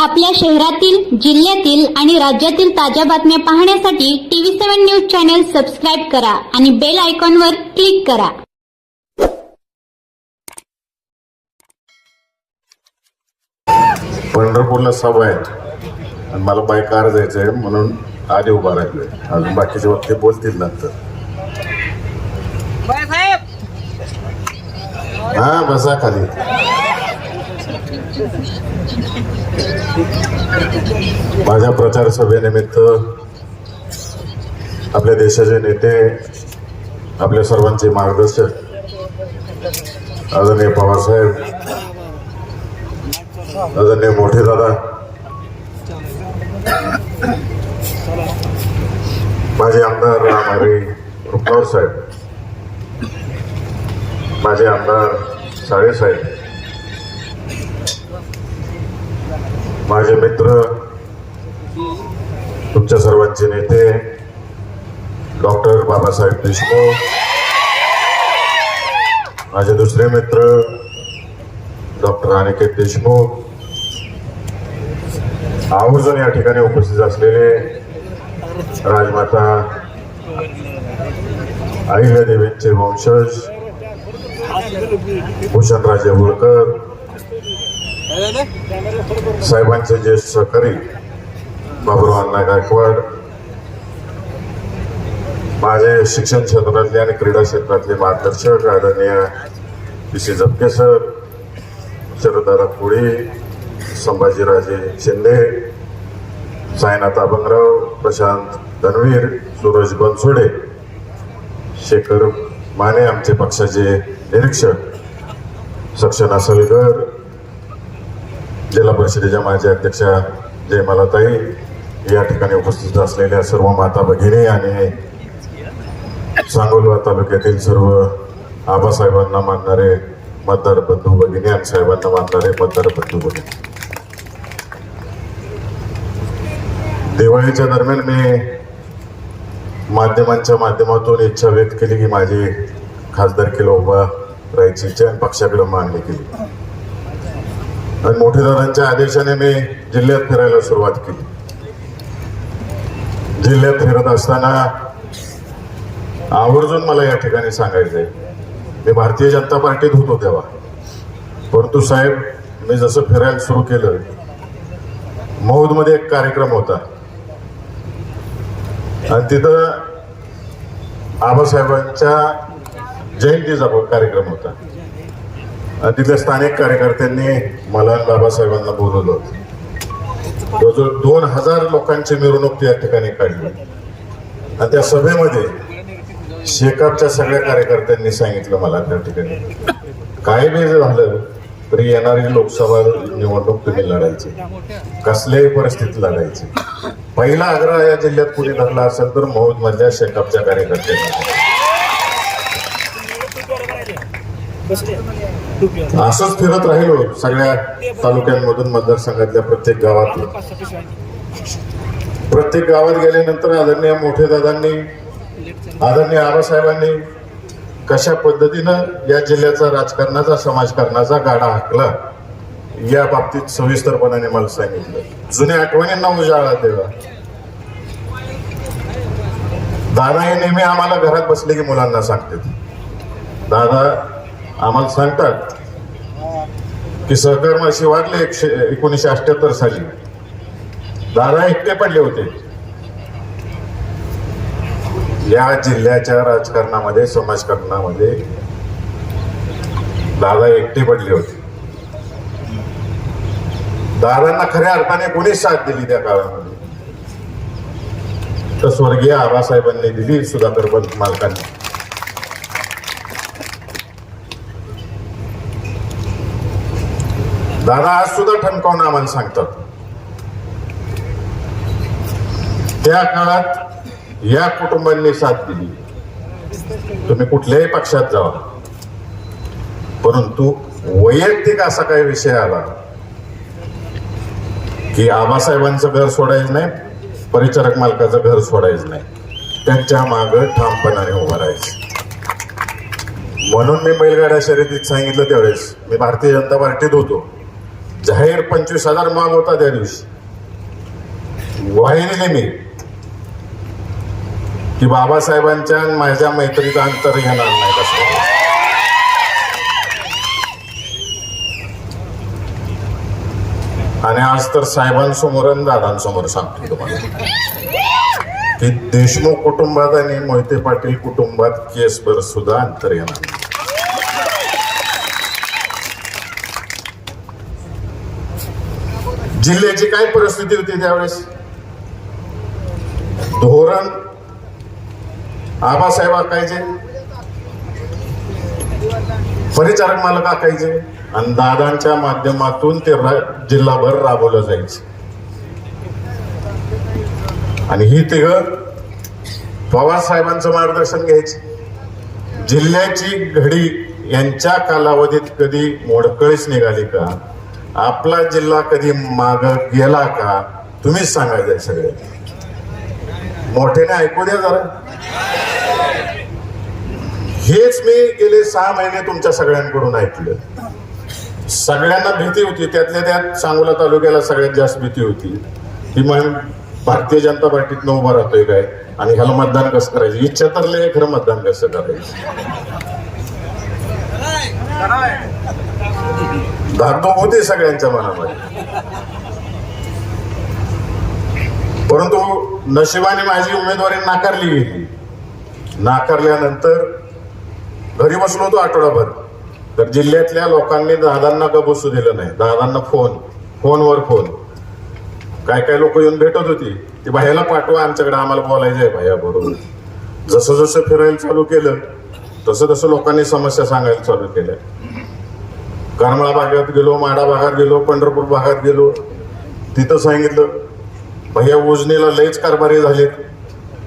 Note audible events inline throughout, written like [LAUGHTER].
आपल्या शहरातील जिल्ह्यातील आणि राज्यातील ताज्या बातम्या पाहण्यासाठी TV seven news channel subscribe करा आणि बेल आयकॉनवर क्लिक करा. पंढरपूरला सभा आहे. आणि मला बाय कार जायचं आहे म्हणून आधी उभा राहिलोय. अजून बाकीचे वक्ते बोलतील नंतर. हा बसा खाली. माझ्या प्रचार सभेनिमित्त आपल्या देशाचे नेते आपल्या सर्वांचे मार्गदर्शक आदरणीय पवारसाहेब आदरणीय मोठे दादा माझे आमदार रामारे रुपवार साहेब माझे आमदार साळेसाहेब माझे मित्र तुमच्या सर्वांचे नेते डॉक्टर बाबासाहेब देशमुख माझे दुसरे मित्र डॉक्टर अनिकेत देशमुख आवर्जून या ठिकाणी उपस्थित असलेले राजमाता अहिल्यादेवींचे वंशज भूषणराजे होळकर साहेबांचे ज्येष्ठ सहकारी बाबुरावांना गायकवाड माझे शिक्षण क्षेत्रातले आणि क्रीडा क्षेत्रातले मार्गदर्शक आदरणीय पी सी झपके सर शरदारा कोळी संभाजीराजे शिंदे साईनाथ अभंगराव प्रशांत धनवीर सूरज बनसोडे शेखर माने आमचे पक्षाचे निरीक्षक सक्षना सलगर जिल्हा परिषदेच्या माझी अध्यक्षा जयमालाताई या ठिकाणी उपस्थित असलेल्या सर्व माता भगिनी आणि सांगोलवा तालुक्यातील सर्व आबासाहेबांना मानणारे मतदार बंधू भगिनी आणि साहेबांना मानणारे मतदार बंधू भगिनी. दिवाळीच्या दरम्यान मी माध्यमांच्या माध्यमातून इच्छा व्यक्त केली की माझी खासदारकीला उभा राहायची इच्छा आणि पक्षाकडे मागणी केली. आणि मोठे दादांच्या आदेशाने मी जिल्ह्यात फिरायला सुरुवात केली. जिल्ह्यात फिरत असताना आवर्जून मला या ठिकाणी सांगायचं आहे मी भारतीय जनता पार्टीत होतो तेव्हा. परंतु साहेब मी जसं फिरायला सुरू केलं मौदमध्ये एक कार्यक्रम होता. आणि तिथं आबासाहेबांच्या जयंतीचा कार्यक्रम होता. तिथल्या स्थानिक कार्यकर्त्यांनी मला बाबासाहेबांना बोलवलं होतं. जवळजवळ दोन हजार लोकांची मिरवणूक त्या ठिकाणी काढली. आणि त्या सभेमध्ये शेकापच्या सगळ्या कार्यकर्त्यांनी सांगितलं मला त्या ठिकाणी. काय बी झालं तरी येणारी लोकसभा निवडणूक तुम्ही लढायची. कसल्याही परिस्थितीत लढायची. पहिला आग्रह या जिल्ह्यात कुणी धरला असेल तर मौद मधल्या शेकापच्या कार्यकर्त्यांना. असंच फिरत राहिलो सगळ्या तालुक्यांमधून मतदारसंघातल्या प्रत्येक गावात. प्रत्येक गावात गेल्यानंतर आदरणीय मोठे दादांनी आदरणीय आबासाहेबांनी कशा पद्धतीनं या जिल्ह्याचा राजकारणाचा समाजकारणाचा गाडा हाकला या बाबतीत सविस्तरपणाने मला सांगितलं. जुन्या आठवणींना उजाळा देवा. दादा हे नेहमी आम्हाला घरात बसले की मुलांना सांगतात. दादा आम्हाला सांगतात की सहकर्माशी वाढले एकशे एकोणीसशे अठ्याहत्तर साली. दादा एकटे पडले होते. या जिल्ह्याच्या राजकारणामध्ये समाजकारणामध्ये दादा एकटे पडले होते. दादांना खऱ्या अर्थाने कोणीच साथ दिली त्या काळामध्ये? तर स्वर्गीय आबासाहेबांनी दिली सुधाकर मालकांनी. दादा आज सुद्धा ठणकावून आम्हाला सांगतात. त्या काळात या कुटुंबांनी साथ दिली. तुम्ही कुठल्याही पक्षात जावा परंतु वैयक्तिक असा काही विषय आला की आबासाहेबांचं घर सोडायचं नाही परिचारक मालकाचं घर सोडायचं नाही. त्यांच्या माग ठामपणाने उभं राहायचं. म्हणून मी बैलगाड्या शर्यतीत सांगितलं त्यावेळेस मी भारतीय जनता पार्टीत होतो. जाहीर पंचवीस हजार माग होता त्या दिवशी. वाहिनीने मी की बाबासाहेबांच्या आणि माझ्या मैत्रीचं अंतर घेणार नाही कसं आणि आज तर साहेबांसमोर आणि दादांसमोर सांगतो तुम्हाला. की देशमुख कुटुंबात आणि मोहिते पाटील कुटुंबात केसभर सुद्धा अंतर येणार जिल्ह्याची काय परिस्थिती होती त्यावेळेस? धोरण? आबासाहेब आखायचे. परिचारक मालक आकायचे आणि दादांच्या माध्यमातून ते जिल्हाभर राबवलं जायचं. आणि ही तिघ पवार साहेबांचं मार्गदर्शन घ्यायचे. जिल्ह्याची घडी यांच्या कालावधीत कधी मोडकळीच निघाली का? आपला जिल्हा कधी माग गेला का? तुम्हीच सांगायचंय सगळे. मोठ्याने ऐकू द्या जरा. हेच मी गेले सहा महिने तुमच्या सगळ्यांकडून ऐकलं. सगळ्यांना भीती होती. त्यातल्या त्यात सांगोला तालुक्याला सगळ्यात जास्त भीती होती. ती मग भारतीय जनता पार्टीतनं उभा राहतोय काय? आणि ह्याला मतदान कसं करायचं? इच्छा तर लय खरं मतदान कसं करायचं? धाकधूक होती सगळ्यांच्या मनामध्ये. परंतु नशिबाने माझी उमेदवारी नाकारली गेली. नाकारल्यानंतर घरी बसलो होतो आठवडाभर. तर जिल्ह्यातल्या लोकांनी दादांना का बसू दिलं नाही? दादांना फोन फोनवर फोन काय काय लोक येऊन भेटत होती ती भायला पाठवा आमच्याकडे आम्हाला बोलायचं आहे. भैया बरोबर. जसं जसं फिरायला चालू केलं तसं तसं लोकांनी समस्या सांगायला चालू केल्या. करमळा भागात गेलो माडा भागात गेलो पंढरपूर भागात गेलो. तिथं सांगितलं भैया उजनीला लयच कारभारी झालेत.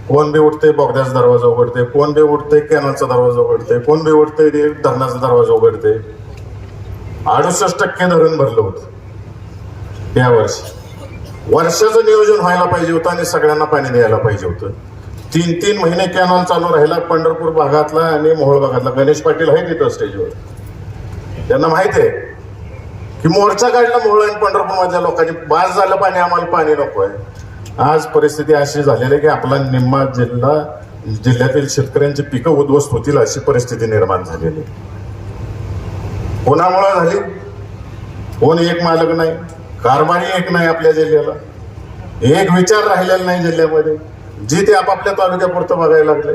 कोण बी उठते बोगद्याचा दरवाजा उघडते कोण बी उठते कॅनलचा दरवाजा उघडते कोण बी उठते ते धरणाचा दरवाजा उघडते अडुसष्ट टक्के धरण भरलं होतं. या वर्षी. वर्षाचं नियोजन व्हायला पाहिजे होतं आणि सगळ्यांना पाणी द्यायला पाहिजे होतं. तीन तीन महिने कॅनॉल चालू राहिला पंढरपूर भागातला आणि मोहोळ भागातला. गणेश पाटील आहे तिथं स्टेजवर त्यांना माहीत आहे की मोर्चा काढला मोहळ आणि पंढरपूरमधल्या लोकांनी. बास झालं पाणी आम्हाला पाणी नको आहे आज परिस्थिती अशी झालेली आहे की आपला निम्मा जिल्हा जिल्ह्यातील शेतकऱ्यांची पिकं उद्ध्वस्त होतील अशी परिस्थिती निर्माण झालेली आहे. कोणामुळे झाली? कोण एक मालक नाही कारभारी एक नाही आपल्या जिल्ह्याला. एक विचार राहिलेला नाही जिल्ह्यामध्ये. जे ते आपापल्या तालुक्यापुरतं बघायला लागले.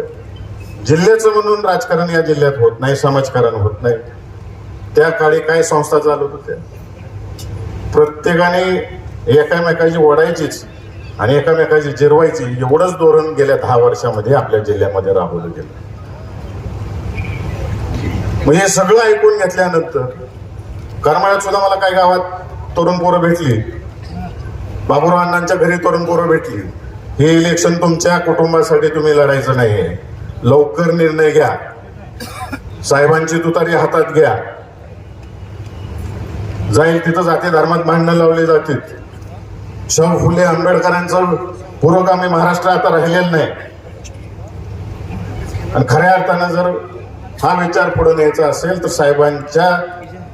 जिल्ह्याचं म्हणून राजकारण या जिल्ह्यात होत नाही समाजकारण होत नाही. त्या काळी काय संस्था चालत होत्या? प्रत्येकाने एकामेकाची ओढायचीच आणि एकामेकाची जिरवायची एवढंच धोरण गेल्या दहा वर्षामध्ये आपल्या जिल्ह्यामध्ये राबवलं गेलं. मग हे सगळं ऐकून घेतल्यानंतर करमाळ्यात सुद्धा मला काही गावात तरुण पोरं भेटली. बाबूराव अण्णांच्या घरी तरुण पोरं भेटली. हे इलेक्शन तुमच्या कुटुंबासाठी तुम्ही लढायचं नाहीये. लवकर निर्णय घ्या. साहेबांची तुतारी हातात घ्या. जाईल तिथं जाती धर्मात भांडणं लावली जातील शाहू फुले आंबेडकरांचं पुरोगामी महाराष्ट्र आता राहिलेलं नाही. आणि खऱ्या अर्थानं जर हा विचार पुढे न्यायचा असेल तर साहेबांच्या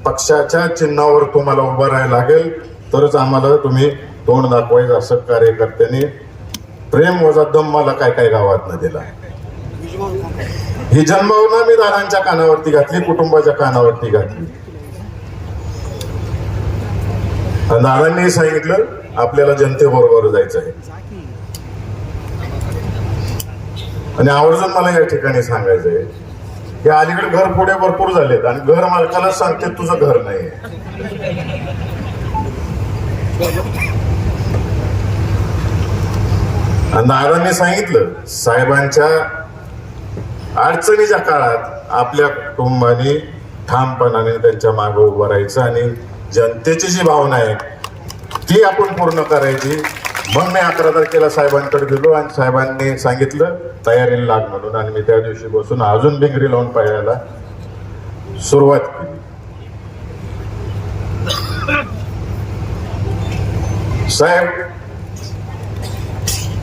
पक्षाच्या चिन्हावर तुम्हाला उभं राहायला लागेल. तरच आम्हाला तुम्ही तोंड दाखवायचं असं कार्यकर्त्यांनी प्रेम वजा दम मला काय काय गावात न दिला. ही जन्मभावना मी दादांच्या कानावरती घातली कुटुंबाच्या कानावरती घातली आणि दादांनी सांगितलं आपल्याला जनतेबरोबर जायचं आहे. आणि आवर्जून मला या ठिकाणी सांगायचं आहे की अलीकडे घर पुढे भरपूर झालेत आणि घर मालकाला सांगते तुझं घर नाही आणि दादांनी सांगितलं साहेबांच्या अडचणीच्या काळात आपल्या कुटुंबाने ठामपणाने त्यांच्या मागे उभं राहायचं आणि जनतेची जी भावना आहे ती आपण पूर्ण करायची. मग मी अकरा तारखेला साहेबांकडे गेलो आणि साहेबांनी सांगितलं तयारीला लाग म्हणून. आणि मी त्या दिवशी बसून अजून बिंगरी लावून पाहायला सुरुवात केली. साहेब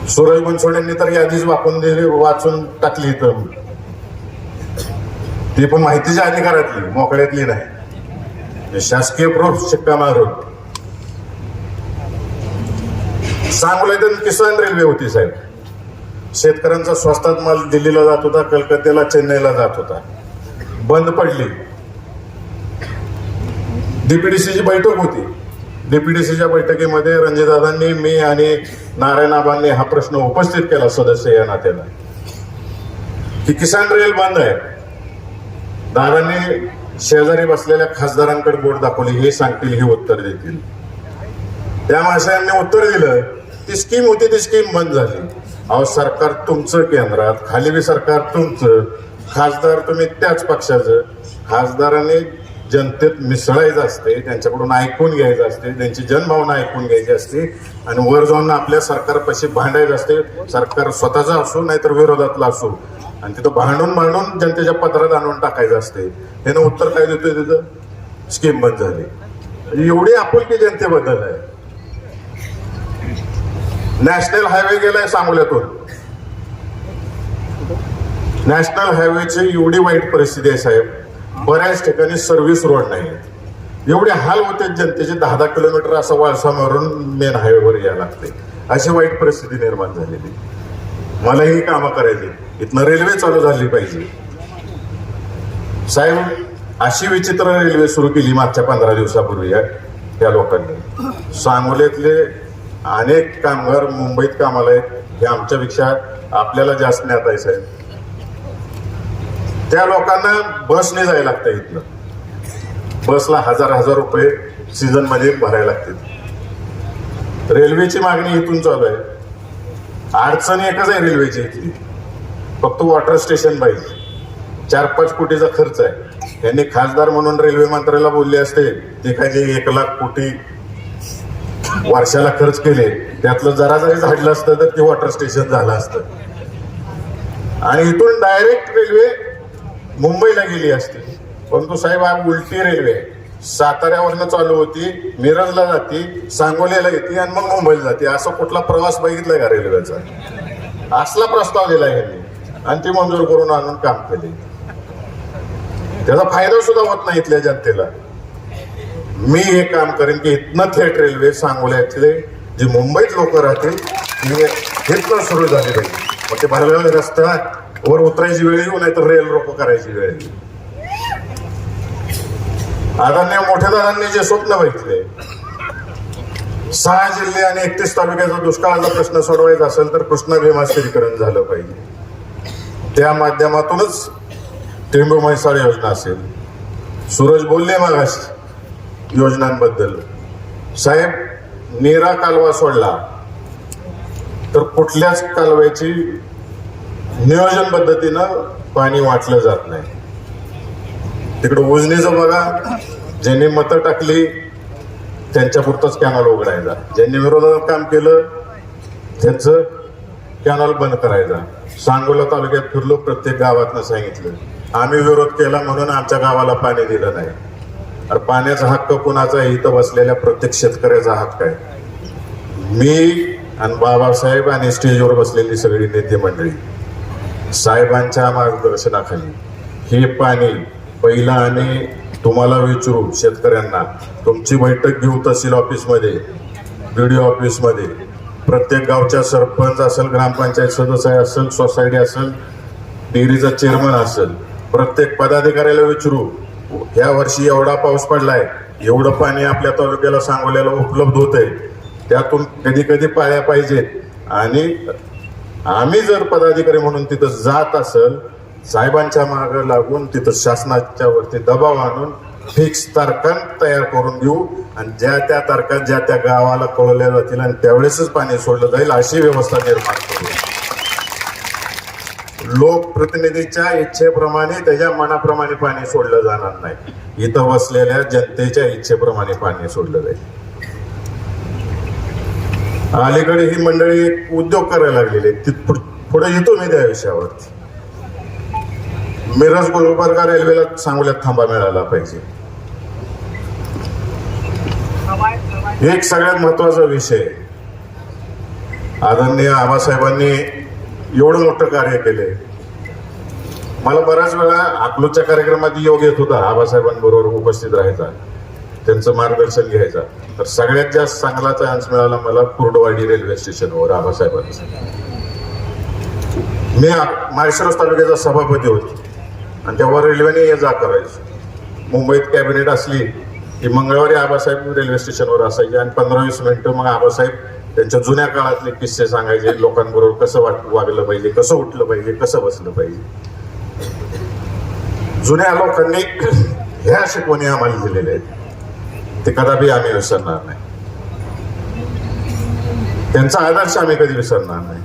सूरज बनसोडेंनी तर यादीच वाकून दिली वाचून टाकली इथं. ती पण माहितीच्या अधिकारातली मोकळ्यातली नाही. शासकीय प्रूफ शिक्का मारून सांगोल्यातून किसान रेल्वे होती साहेब शेतकऱ्यांचा स्वस्तात माल दिल्लीला जात होता कलकत्त्याला चेन्नईला जात होता बंद पडली डीपीडीसीची बैठक होती डीपीडीसीच्या बैठकीमध्ये रणजितदादांनी मी आणि नारायणाबांनी हा प्रश्न उपस्थित केला सदस्य या नात्याला की किसान रेल बंद आहे दादांनी शेजारी बसलेल्या खासदारांकडे बोट दाखवली हे सांगतील हे उत्तर देतील. त्या माणसांनी उत्तर दिलं ती स्कीम होती ती स्कीम बंद झाली. अहो सरकार तुमचं केंद्रात खाली बी सरकार तुमचं. खासदार तुम्ही त्याच पक्षाचं. खासदाराने जनतेत मिसळायचं असते त्यांच्याकडून ऐकून घ्यायचं असते त्यांची जनभावना ऐकून घ्यायची असते आणि वर जाऊन आपल्या सरकारपाशी भांडायचं असते. सरकार स्वतःचा असो नाहीतर विरोधातला असो. आणि तिथं भांडून भांडून जनतेच्या पत्रात आणून टाकायचं असते त्यानं उत्तर काय देतोय तिथं स्कीम बंद झाली. एवढी आपुलकी जनतेबद्दल आहे. नॅशनल हायवे गेलाय सांगोल्यातून. नॅशनल हायवेची एवढी वाईट परिस्थिती आहे साहेब. बऱ्याच ठिकाणी सर्व्हिस रोड नाही. एवढे हाल होते जनतेचे दहा दहा किलोमीटर असं वाळसा मारून मेन हायवेवर यायला लागते अशी वाईट परिस्थिती निर्माण झालेली. मला ही कामं करायची. इथनं रेल्वे चालू झाली पाहिजे. साहेब अशी विचित्र रेल्वे सुरू केली मागच्या पंधरा दिवसापूर्वी त्या लोकांनी. सांगोल्यातले अनेक कामगार मुंबईत कामाला आहेत हे आमच्यापेक्षा आपल्याला जास्त ज्ञात आहे साहेब. त्या लोकांना बसने जायला लागतं इथनं. बसला हजार हजार रुपये सीझनमध्ये भरायला लागतील. रेल्वेची मागणी इथून चालू आहे. अडचण एकच आहे रेल्वेची इथली. फक्त वॉटर स्टेशन पाहिजे चार पाच कोटीचा खर्च आहे. त्यांनी खासदार म्हणून रेल्वे मंत्र्याला बोलले असते ते काय जे एक लाख कोटी वर्षाला खर्च केले त्यातलं जरा जरी झाडलं असतं तर ते वॉटर स्टेशन झालं असतं. आणि इथून डायरेक्ट रेल्वे मुंबईला गेली असते. परंतु साहेब हा उलटी रेल्वे साताऱ्यावरनं चालू होती मिरजला जाते सांगोल्याला येते आणि मग मुंबईला जाते. असा कुठला प्रवास बघितलाय का रेल्वेचा? असला प्रस्ताव दिला यांनी. आणि ती मंजूर करून आणून काम केले. त्याचा फायदा सुद्धा होत नाही इथल्या जनतेला. मी हे काम करेन की इथनं थेट रेल्वे सांगोल्यातले जे मुंबईत लोक राहतील ते इथनं सुरू झाली पाहिजे. मग ते भरलेला रस्ता वर उतरायची वेळ येऊ नाही तर रेल रोको करायची वेळ येईल. आदरणीय मोठ्या दादांनी जे स्वप्न बघितले सहा जिल्हे आणि एकतीस तालुक्याचा दुष्काळाचा प्रश्न सोडवायचा असेल तर कृष्णा भीमा स्थिरीकरण झालं पाहिजे. त्या माध्यमातूनच टेंबू म्हैसाळ योजना असेल. सूरज बोलले मागाशी योजनांबद्दल. साहेब नीरा कालवा सोडला. तर कुठल्याच कालव्याची नियोजन पद्धतीनं पाणी वाटलं जात नाही. तिकडं उजनीचं बघा ज्यांनी मतं टाकली त्यांच्या पुरतंच कॅनल उघडायचा. ज्यांनी विरोधात काम केलं त्यांचं कॅनल बंद करायचा. सांगोला तालुक्यात फिरलो प्रत्येक गावातनं सांगितलं. आम्ही विरोध केला म्हणून आमच्या गावाला पाणी दिलं नाही. अरे पाण्याचा हक्क कुणाचा इथं बसलेल्या प्रत्येक शेतकऱ्याचा हक्क आहे. मी आणि बाबासाहेब आणि स्टेजवर बसलेली सगळी नेते मंडळी साहेबांच्या मार्गदर्शनाखाली हे पाणी पहिला आणि तुम्हाला विचारू शेतकऱ्यांना. तुमची बैठक घेऊ तहसील ऑफिसमध्ये बी डी ऑफिसमध्ये प्रत्येक गावच्या सरपंच असेल ग्रामपंचायत सदस्य असेल सोसायटी असेल डेअरीचा चेअरमन असेल प्रत्येक पदाधिकाऱ्याला विचारू या वर्षी एवढा पाऊस पडलाय एवढं पाणी आपल्या तालुक्याला सांगोल्याला उपलब्ध होत आहे त्यातून कधी कधी पाळ्या पाहिजेत. आणि आम्ही जर पदाधिकारी म्हणून तिथं जात असेल साहेबांच्या मागं लागून तिथं शासनाच्या वरती दबाव आणून फिक्स तारखा तयार करून देऊ. आणि ज्या त्या तारखा ज्या त्या गावाला कळवल्या जातील आणि त्यावेळेसच पाणी सोडलं जाईल अशी व्यवस्था निर्माण करू. लोकप्रतिनिधीच्या इच्छेप्रमाणे त्याच्या मनाप्रमाणे पाणी सोडलं जाणार नाही. इथं बसलेल्या जनतेच्या इच्छेप्रमाणे पाणी सोडलं जाईल. अलीकडे ही मंडळी उद्योग करायला लागलेली पुढे येतो मी त्या विषयावरती. मिरज गुलबर्गा रेल्वेला सांगोल्यात थांबा मिळाला पाहिजे? एक सगळ्यात महत्त्वाचा विषय. आदरणीय आबासाहेबांनी एवढं मोठं कार्य केले मला बऱ्याच वेळा अकलूजच्या कार्यक्रमात योग येत होता आबासाहेबांबरोबर उपस्थित राहायचा. त्यांचं मार्गदर्शन घ्यायचं. तर सगळ्यात जास्त चांगला चान्स मिळाला मला कुर्डवाडी रेल्वे स्टेशनवर आबासाहेबांचा. मी माळशिरस तालुक्याचा सभापती होतो. आणि तेव्हा रेल्वेने ये जा करायचं. मुंबईत कॅबिनेट असली की मंगळवारी आबासाहेब रेल्वे स्टेशनवर असायचे आणि पंधरा वीस मिनिटं मग आबासाहेब त्यांच्या जुन्या काळातले किस्से सांगायचे लोकांबरोबर कसं वाट वागलं पाहिजे कसं उठलं पाहिजे कसं बसलं पाहिजे. जुन्या लोकांनी [CLEARS THROAT] ह्या शिकवणी आम्हाला दिलेल्या आहेत. ते कदापि आम्ही विसरणार नाही. त्यांचा आदर्श आम्ही कधी विसरणार नाही.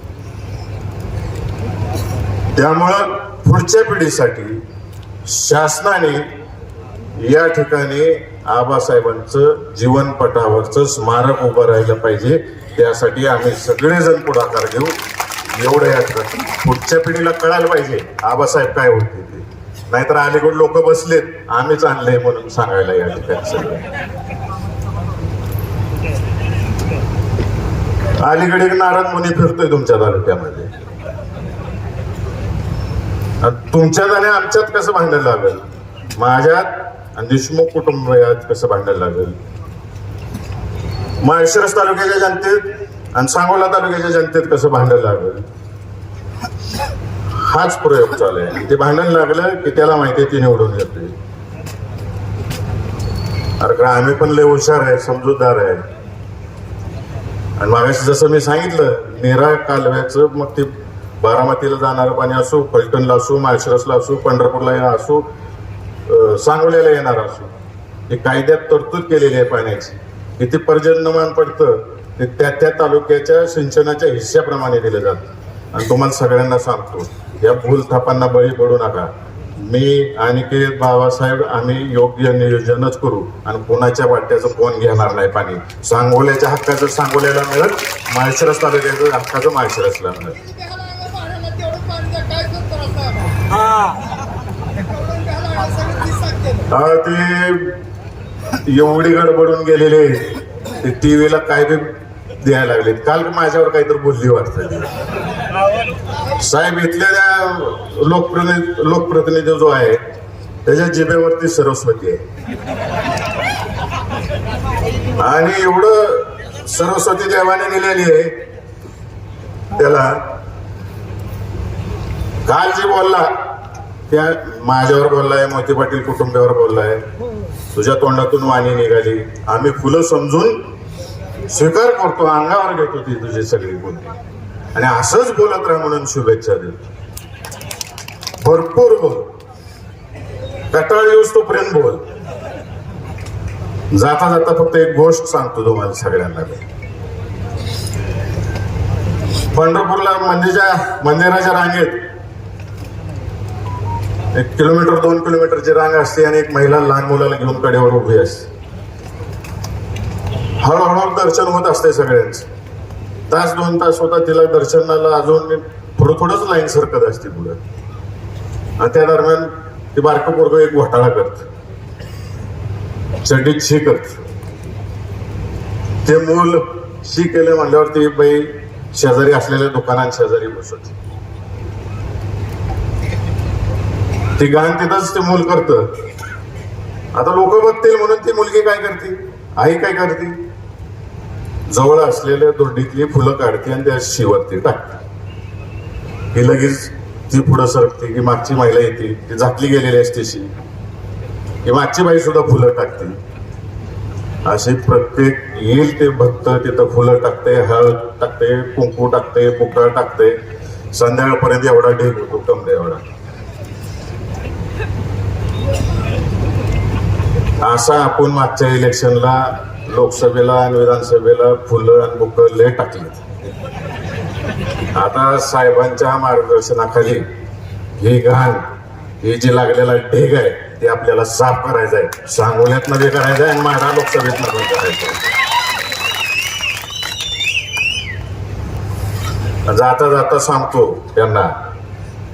त्यामुळं पुढच्या पिढीसाठी शासनाने या ठिकाणी आबासाहेबांचं जीवनपटावरचं स्मारक उभं राहिलं पाहिजे. त्यासाठी आम्ही सगळेजण पुढाकार घेऊ. एवढं या ठिकाणी पुढच्या पिढीला कळायला पाहिजे. आबासाहेब काय होते ते. नाहीतर अलीकडे लोक बसलेत. आम्हीच आणलंय म्हणून सांगायला या ठिकाणी सगळं. अलीकडे एक मुनी फिरतोय तुमच्या तालुक्यामध्ये. तुमच्यात आणि आमच्यात कसं भांडण लागेल? माझ्यात आणि देशमुख कुटुंबात कसं भांडण लागेल? माळशिरस तालुक्याच्या जनतेत आणि सांगोला तालुक्याच्या जनतेत कसं भांडण लागेल? हाच प्रयोग चालू आहे. ते भांडण लागलं की त्याला माहिती आहे ती निवडून येते. अरे का आम्ही पण लय हुशार आहे समजूतदार आहे. आणि मागाशी जसं मी सांगितलं नेरा कालव्याचं मग ते बारामतीला जाणारं पाणी असो फलटणला असो माळशिरसला असो पंढरपूरला येणार असो सांगोल्याला येणार असो हे कायद्यात तरतूद केलेली आहे पाण्याची. किती पर्जन्यमान पडतं ते त्या त्या तालुक्याच्या सिंचनाच्या हिश्श्याप्रमाणे दिलं जातं. आणि तुम्हाला सगळ्यांना सांगतो या भूलथापांना बळी पडू नका. मी अनिकेत बाबासाहेब आम्ही योग्य नियोजनच करू आणि कोणाच्या वाट्याचं कोण घेणार नाही पाणी. सांगोल्याच्या हक्काचं सांगोल्याला मिळत माळशिरस तालुक्याचं हक्काचं माळशिरसला मिळत ते एवढी गडबडून गेलेले ते टीव्हीला काय बी द्यायला लागले. काल माझ्यावर काहीतरी बोलली वाटतं साहेब इथल्या त्या लोकप्रतिनिधी लोकप्रतिनिधी जो आहे त्याच्या जिभेवरती सरस्वती आहे. आणि एवढं सरस्वती देवाने दिलेली आहे त्याला काल जे बोलला. त्या माझ्यावर बोललाय मोती पाटील कुटुंबावर बोललाय. तुझ्या तोंडातून वाणी निघाली. आम्ही फुलं समजून स्वीकार करतो अंगावर घेतो ती तुझी सगळी गुण. आणि असंच बोलत राहा म्हणून शुभेच्छा देतो. भरपूर बोल. कटाळ येऊस तोपर्यंत बोल. जाता जाता फक्त एक गोष्ट सांगतो तुम्हाला सगळ्यांना पंढरपूरला मंदिरच्या मंदिराच्या रांगेत एक किलोमीटर दोन किलोमीटरची रांग असते आणि एक महिला लहान मुलाला घेऊन कडेवर उभी असते. हळूहळू दर्शन होत असते सगळ्यांचं. तास दोन तास होता तिला दर्शनाला अजून थोडं थोडंच लाईन सरकत असते पुढं. आणि त्या दरम्यान ती बारकं पोरग एक घोटाळा करत. चड्डीत शी करत. ते मूल शी केलं म्हणल्यावर ती बाई शेजारी असलेल्या दुकानात शेजारी बसत ती घाण तिथंच ते मूल करत. आता लोक बघतील म्हणून ती मुलगी काय करते? आई काय करते? जवळ असलेल्या दुर्डीतली फुलं काढते आणि त्या शिवरती टाकते. ही लगेच ती पुढं सरकते की मागची महिला येते ती झाकली गेलेली असते शी की मागची बाई सुद्धा फुलं टाकते. असे प्रत्येक येईल ते भक्त तिथं फुलं टाकते हळद टाकते कुंकू टाकते पुकळ टाकते. संध्याकाळपर्यंत एवढा ढेक होतो कमरे एवढा. असा आपण मागच्या इलेक्शनला लोकसभेला आणि विधानसभेला फुलं आणि बुकं लय टाकली आता साहेबांच्या मार्गदर्शनाखाली ही घाण ही जी लागलेला ढेग आहे ते आपल्याला साफ करायचं आहे सांगोल्यात मध्ये करायचं आहे आणि माढा लोकसभेत पण करायचं आहे जाता जाता सांगतो त्यांना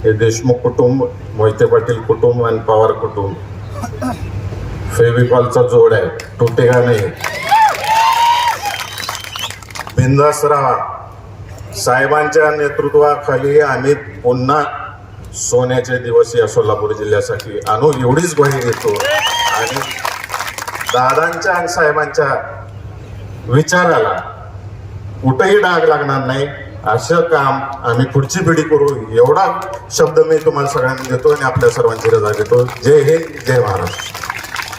हे देशमुख कुटुंब मोहिते पाटील कुटुंब आणि पवार कुटुंब. फेविकॉलचा जोड आहे. तुटेगा नाही? बिंदास राहा. साहेबांच्या नेतृत्वाखाली आम्ही पुन्हा सोन्याचे दिवस या सोलापूर जिल्ह्यासाठी आणू. एवढीच ग्वाही देतो. आणि दादांच्या आणि साहेबांच्या विचाराला कुठेही डाग लागणार नाही. असं काम आम्ही पुढची पिढी करू. एवढा शब्द मी तुम्हाला सगळ्यांना देतो आणि आपल्या सर्वांची रजा देतो. जय हिंद जय महाराष्ट्र.